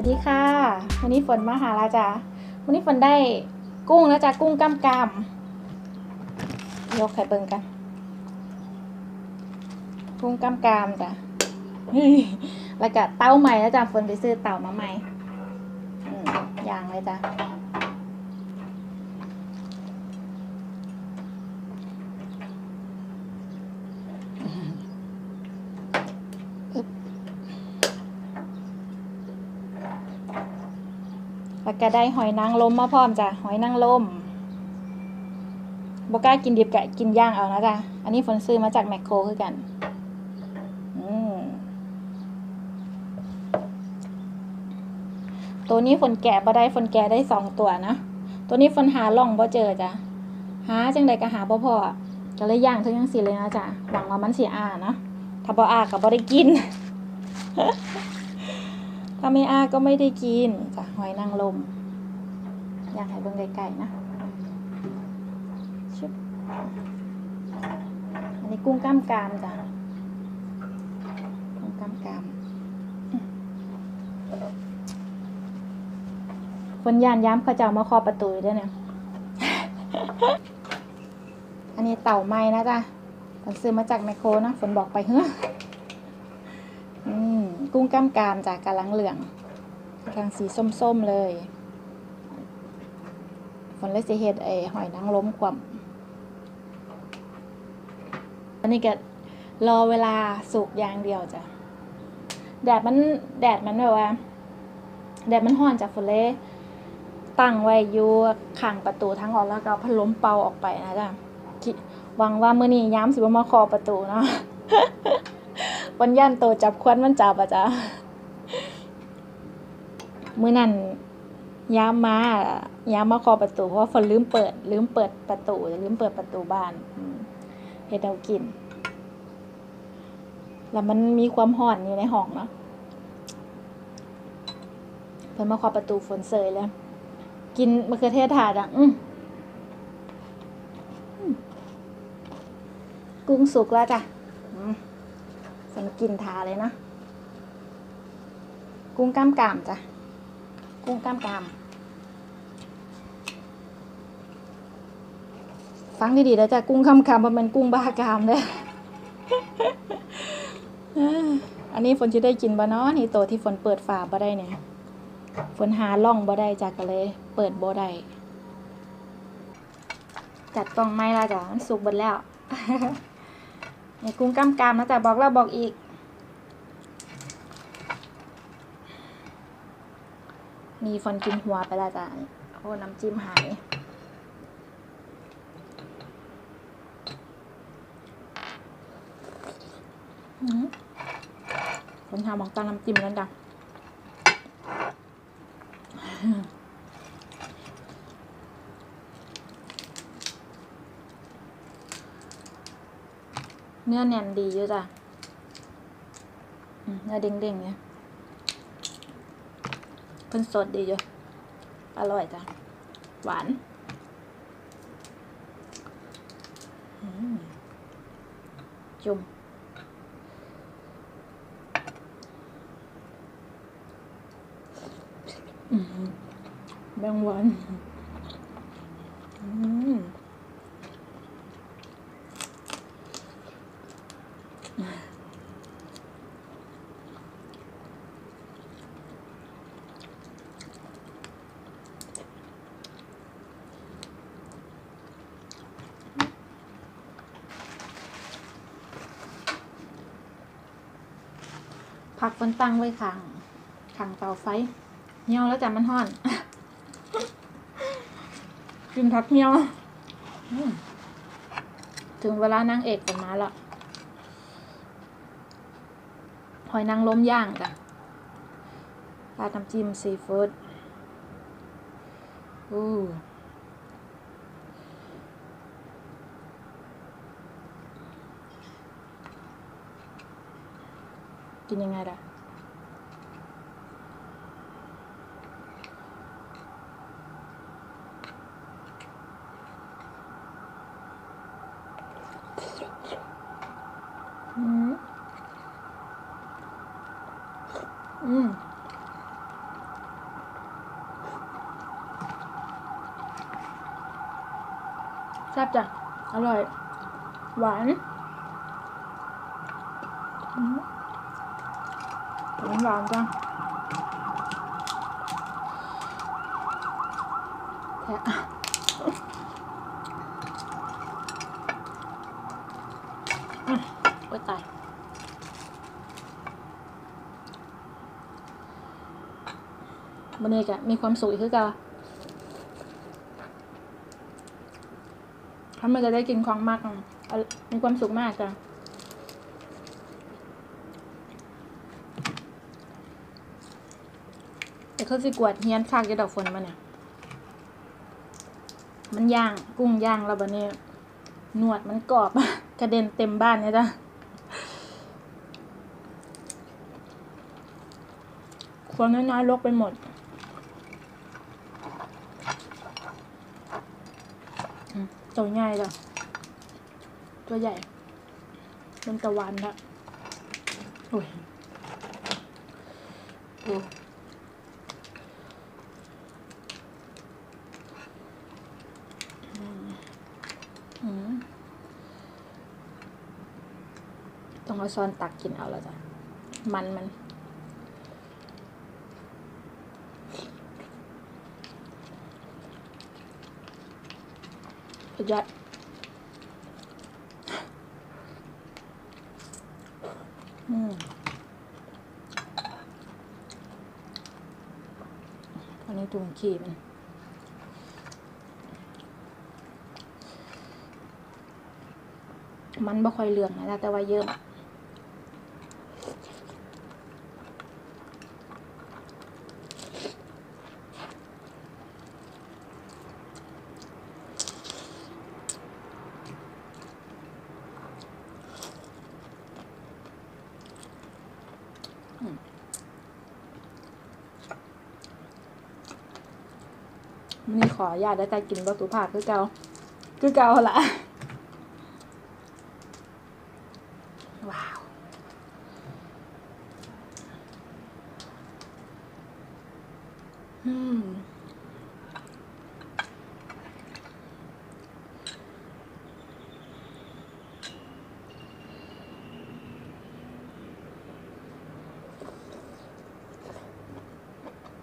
วัสดีค่ะ วันนี้ฝนมาหาลาจ้าวันนี้ฝนได้กุ้งแล้วจ้ะกุ้งกล้ามกรามยกไข่เบิงกัน กุ้งกล้ามกรามจ้ะแล้วก็เต้าใหม่แล้วจ้ะฝนไปซื้อเต่ามาใหม่อย่างเลยจ้ะ แก็ได้หอยนางรมมาพร้อมจ้ะหอยนางรมบกล้ากินดิบกะกินย่างเอานะจ๊ะอันนี้ฝนซื้อมาจากแมคโครคือกันอืมตัวนี้ฝนแกะบ่ได้ฝนแกะได้สองตัวนะตัวนี้ฝนหาล่องบ่เจอจ้ะหาจังใดก็หาบ่พอก็เลยย่างทั้งยังสิเลยนะจ๊ะหวังว่ามันสิอานะถ้าบ่อาก็บ่ได้กิน ถ้าไม่อ้าก็ไม่ได้กินจ้ะหอยนางรมอยากให้เบิ่งไกลๆนะชึบอันนี้กุ้งกล้ามกรามจ้ะกุ้งกล้ามกรามคนยานย้ำเขาเจ้ามาคอประตูอยู่ด้วยเนี่ย อันนี้เต่าไม้นะจ๊ะฝนซื้อมาจากแมคโครนะฝนบอกไปเฮ้อ กุ้งกล้ามกรามจากกำลังเหลืองกำลังสีส้มๆเลยฝนเลยสิเฮ็ดไอหอยนางรมกว่ำอันนี้ก็รอเวลาสุกอย่างเดียวจ้ะแดดมันแดดมันแบบว่า แดดมันห้อนจากฝนเลยตั้งไว้อยู่ข้างประตูทั้งออกแล้วก็พัดลมเป่าออกไปนะจ๊ะหวังว่าเมื้อนี้ย้ำสิบมาคอประตูเนาะ วันย่านโตจับควันมันจับอะจ้ะมื้อนั้นย้ามมาย้ามมาเคอประตู เพราะว่าฝนลืมเปิด ลืมเปิดประตู ลืมเปิดประตูบ้านเฮ็ดเอากิน แล้วมันมีความห่อนอยู่ในห้องเนาะเพิ่นมาเคาะประตูฝนเสยเลย กินมะเขือเทศถาดอะ อือกุ้งสุกแล้วจ้ะ ฉันกินทาเลยนะ กุ้งกล้ามกามจ้ะ กุ้งกล้ามกามฟังดีๆแล้วจ้ะกุ้งคำคำมันเป็นกุ้งบ้ากามเลยอันนี้ฝนจะได้กินบ่เนาะนี่ตัวที่ฝนเปิดฝาบ่ได้เนี่ย ฝนหาล่องบ่ได้จ้ะก็เลย เปิดบ่ได้จัดกล่องไม้ละจ้ะมันสุกเบิดแล้ว นี่กุ้งกล้ามกรามนะจ๊ะบอกแล้วบอกอีก มีฟอนกินหัวไปแล้วจ้ะโอ้น้ำจิ้มหายคนทำของตาน้ำจิ้มแล้วจ้ะ เนื้อแน่นดีอยู่จ้ะอืมเนื้อเด้งๆเนี่ยเพิ่นสดดีอยู่อร่อยจ้ะ หวานจุ่มอืมแบงหวาน อืม ผักบนตั้งไว้ข้างข้างเตาไฟเหี่ยวแล้วจ้ะมันห้อน กินผักเหี่ยวถึงเวลานางเอกกันมาแล้วหอยนางรมย่างจ้ะราดน้ำจิ้มซีฟู้ดอู้ กินยังไงล่ะอืมอืมแซ่บจ้ะอร่อย หวาน หวานหวานจ้ะแทะอืมโอ๊ยตายมันเอกอะมีความสุขอีกคือกันถ้ามันจะได้กินของมากมีความสุขมากจ้ะแต่ เขาสิกวดเฮียนคากจะดอกฝนมาเนี่ย มันย่างกุ้งย่างแล้วบันนี้หนวดมันกรอบกระเด็นเต็มบ้านเนี่ยจ้ะควรน้อยๆลกไปหมดตัวใหญ่จ้ะตัวใหญ่เป็นตะวันละโอ้ยโอ้อืมอืมต้องเอา ช้อนตักกินเอาแล้วจ้ะ มันมันยอดอืมอันนี้ตุงขี้มันมันบ่ค่อยเหลืองนะแต่ว่าเยอะ มั นี้ขออนุญาตได้แต่กินบะสุภาพคือเกาคือเกาละว้าว อืม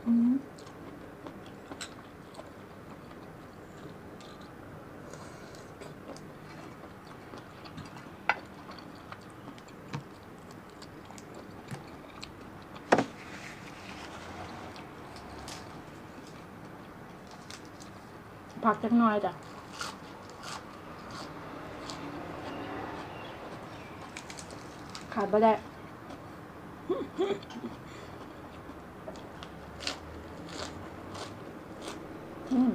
อืม ผักจักหน่อยจ้ะขาดไม่ได้อืม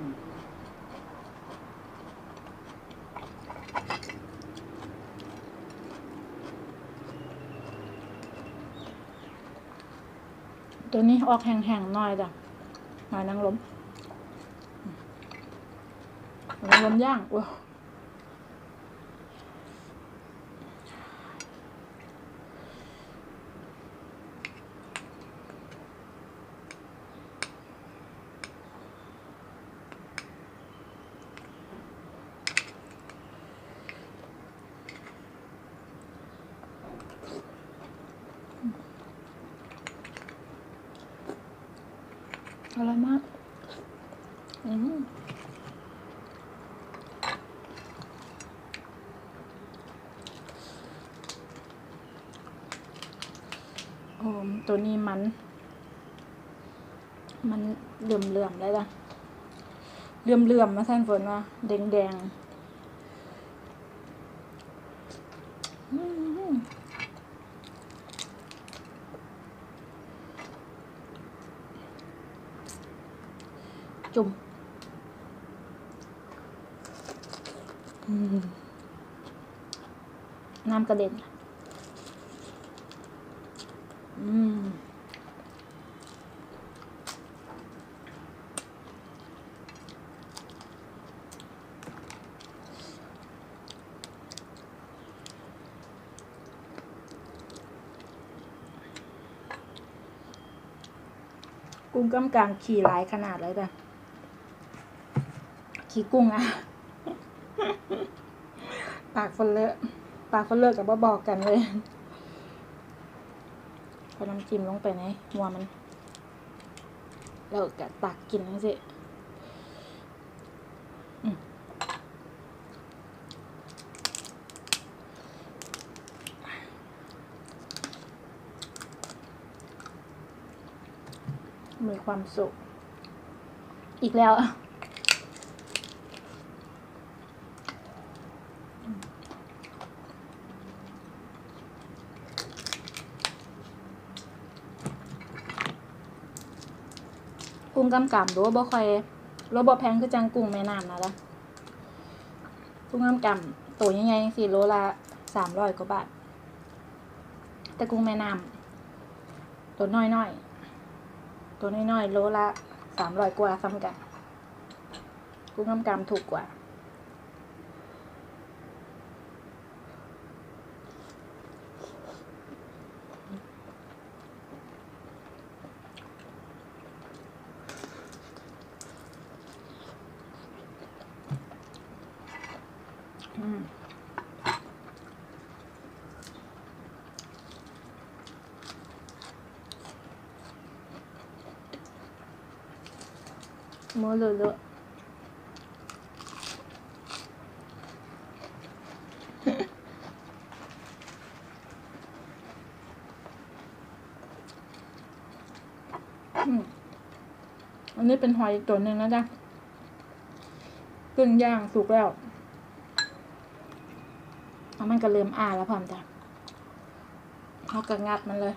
ตัวนี้ออกแห้งๆหน่อยจ้ะหอยนางรม หอย นางรมย่างโอ้อร่อยมาก อืม โอ้ ตัวนี้มัน มันเหลื่อมเหลื่อมๆได้ปะเหลื่อมเหลื่อมๆมาท่านฝนว่าแดงแดงอืมจุ่มอืมน้ำกระเด็น อืมกุ้งกำกลางขี่หลายขนาดเลยจ้ะขี่กุ้งอะปากคนเลอะปากคนเลอะกับบ่บอกกันเลยพอน้ำจิ้มลงไปในหัวมัน แล้วก็ตักกินนั่นสิอืมมีความสุข อีกแล้ว กุ้งกำกับหรือว่าบ่ค่อยรบ่แพงคือจังกุ้งแม่น้ำนะละกุ้งกำกับตัวใหญ่ๆสี่โลละสามร้อยกว่าบาท แต่กุ้งแม่น้ำตัวน้อยๆตัวน้อยๆโลละสามร้อยกว่าซ้ำกันกุ้งกำกับถูกกว่า อืม มือเลอะเลอะอืมอันนี้เป็นหอยอีกตัวหนึ่งนะจ๊ะกึ่งย่างสุกแล้วแล้วมันก็เริ่มอ่าแล้วพร้อมจ้ะเขาก็งัดมันเลย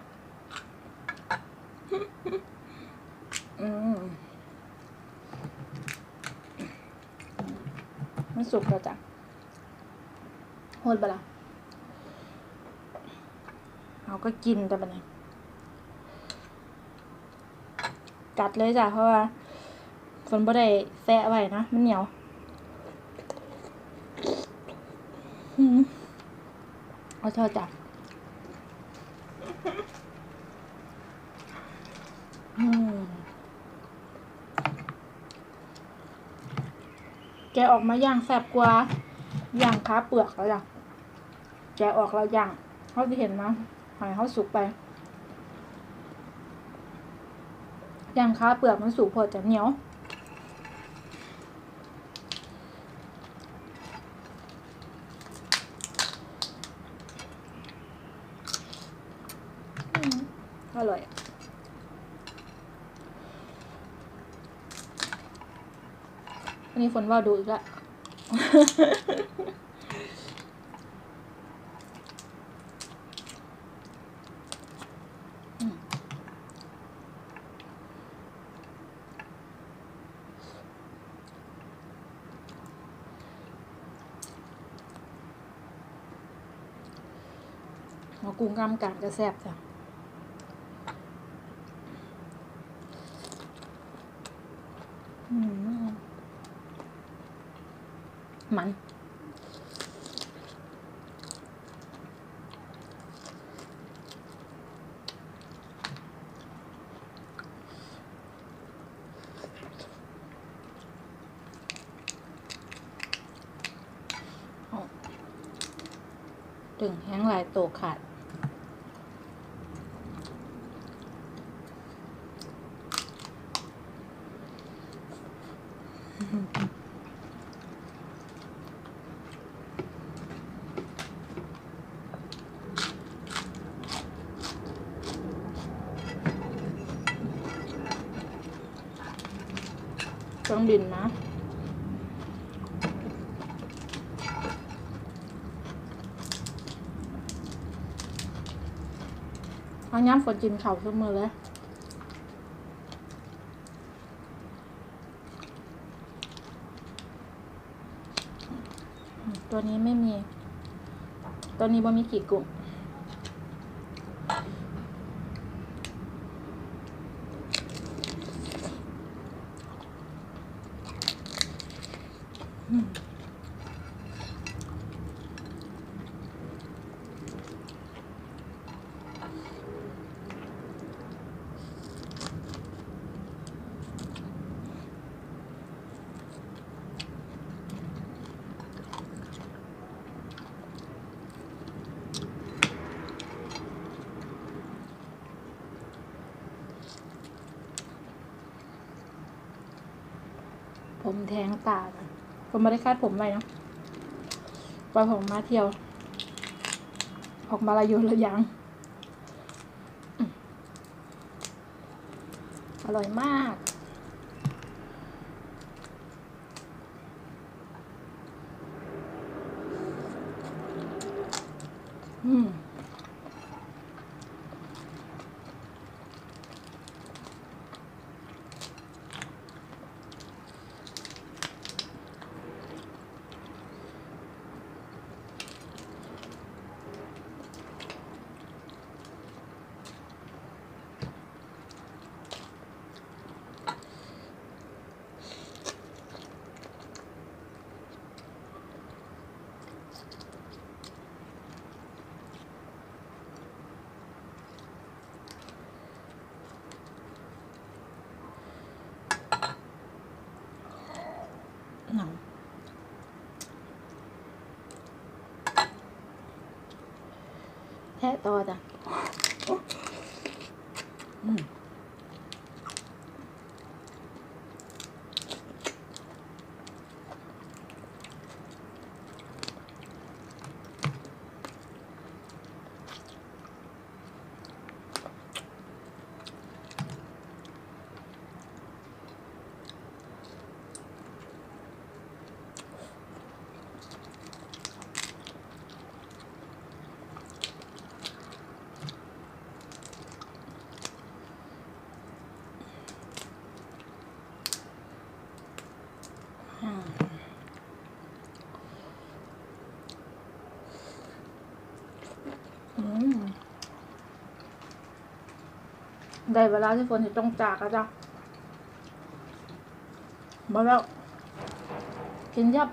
อืม มันสุกแล้วจ้ะโหดปล่ะเราก็กินแต่บันี้กัดเลยจ้ะเพราะว่าฝนบ่ได้แซะไว้นะ มันเหนียวอืมเอาเธอจับอืม แกะออกมาย่างแสบกว่าย่างขาเปลือกแล้วจ้ะแกะออกแล้วย่างเขาจะเห็นนะหอยเขาสุกไปย่างขาเปลือกมันสุกพอจะเหนียว อืมอร่อย อันนี้ฝนว่าดูอีกละอืมเอากุ้งกำกับจะแซ่บจ้ะ อืมมัน เอา ถึงแห้งลายโตขาดเครื่องบินนะ เอาย้ำฝนกินเข่าเสมอเลยตัวนี้ไม่มี ตัวนี้บ่มีกี่กลุ่ม ผมแทงตาผมไม่ได้คาดผมไว้เนาะไปผมมาเที่ยว ออกมาลายุระยัง อร่อยมาก อืม หนัง แทะ ได้เวลาที่ฝนจะต้องจากแล้วจ้ะมาแล้ว กินยับ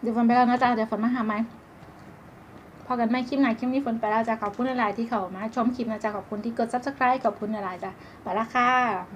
เดี๋ยวฝนไปแล้วนะจ๊ะเดี๋ยวฝนมาหาไหม พอกันไม่คลิปไหนคลิปนี้ฝนไปแล้วจ้ะขอบคุณหลายๆที่เขามาชมคลิปนะจ้ะขอบคุณที่กด subscribe ขอบคุณหลายๆจ้ะไปละค่ะ